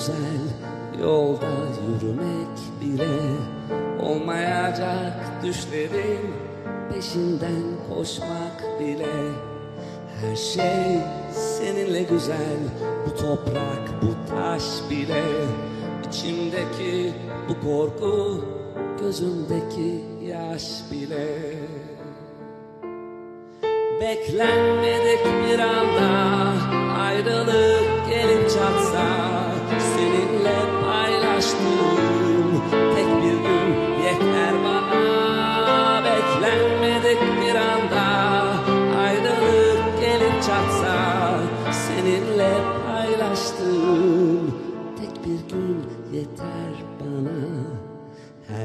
güzel yolda yürümek bile Olmayacak düşlerin peşinden koşmak bile. Her şey seninle güzel bu toprak bu taş bile. İçimdeki bu korku gözümdeki yaş bile. Beklenmedik bir anda ayrılık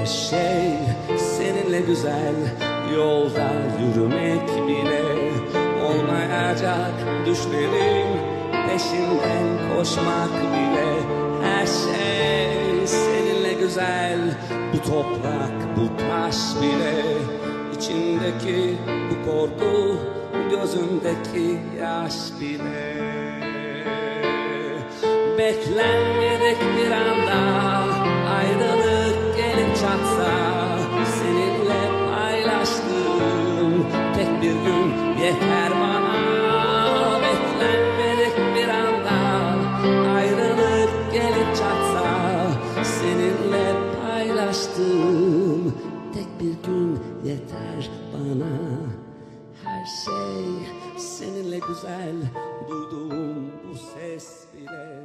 Her şey seninle güzel Yolda yürümek bile Olmayacak. Düşlerin Peşinden koşmak bile Her şey. Seninle güzel Bu toprak bu taş bile İçindeki bu korku Gözündeki yaş bile. Beklenmedik bir anda varsa seninle paylaştığım tek bir gün yeter bana. Beklenmedik bir anda ayrılık gelip çatsa seninle paylaştığım tek bir gün yeter bana. Her şey seninle güzel duyduğum bu ses bile